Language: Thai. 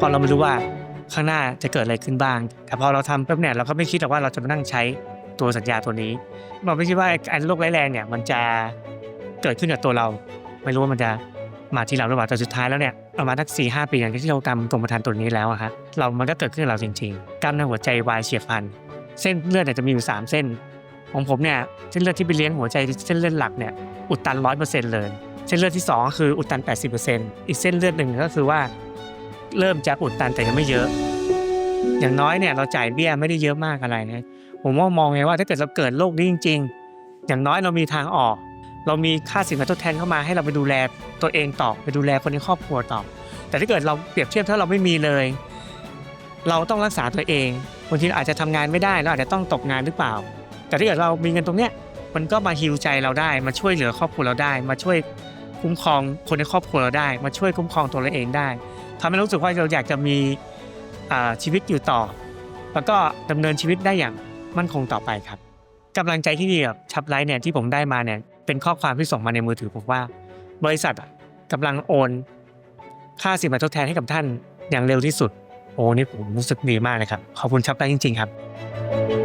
พอเราไม่รู้ว่าข้างหน้าจะเกิดอะไรขึ้นบ้าง แต่พอเราทำปุ๊บเนี่ยเราก็ไม่คิดหรอกว่าเราจะมานั่งใช้ตัวสัญญาตัวนี้ เราไม่คิดว่าไอ้โรคร้ายแรงเนี่ยมันจะเกิดขึ้นกับตัวเรา ไม่รู้ว่ามันจะมาที่เราหรือเปล่าแต่สุดท้ายแล้วเนี่ยประมาณสักสี่ห้าปีหลังจากที่เราทำกรมธรรม์ตัวนี้แล้วอะฮะเรามันก็เกิดขึ้นกับเราจริงๆกล้ามเนื้อหัวใจวายเฉียบพลันเส้นเลือดเนี่ยจะมีอยู่สามเส้น ของผมเนี่ยเส้นเลือดที่ไปเลี้ยงหัวใจเส้นเลือดหลักเนี่ยอุดตันร้อยเปอร์เซ็นต์เลย เส้นเลือดที่สองก็คืออุดตัน 80%อีกเส้นเลือดหนึ่งก็คือว่า เริ่มจะอุดตันแต่ยังไม่เยอะ อย่างน้อยเนี่ยเราจ่ายเบี้ยไม่ได้เยอะมากอะไรนะผมว่ามองไงว่าถ้าเกิดเราเกิดโรคนี้จริง ๆ อย่างน้อยเรามีทางออก เรามีค่าสินไหมทดแทนเข้ามาให้เราไปดูแลตัวเองต่อไปดูแลคนในครอบครัวต่อ แต่ถ้าเกิดเราเปรียบเทียบถ้าเราไม่มีเลย เราต้องรักษาตัวเองบางทีอาจจะทำงานไม่ได้เราอาจจะต้องตกงานหรือเปล่า แต่ถ้าเกิดเรามีเงินตรงเนี้ยมันก็มาฮิวใจเราได้มาช่วยเหลือครอบครัวเราได้มาช่วย คุ้มครองคนในครอบครัวเราได้ มาช่วยคุ้มครองตัวเราเองได้ทำให้รู้สึกว่าเราอยากจะมีชีวิตอยู่ต่อ แล้วก็ดำเนินชีวิตได้อย่างมั่นคงต่อไปครับกำลังใจที่ดีกับชับไลท์เนี่ยที่ผมได้มาเนี่ยเป็นข้อความที่ส่งมาในมือถือผมว่า บริษัทอะกำลังโอน ค่าสินไหมทดแทนให้กับท่านอย่างเร็วที่สุด โอ้นี่ผมรู้สึกดีมากเลยครับขอบคุณชับไลท์จริง ๆ ครับ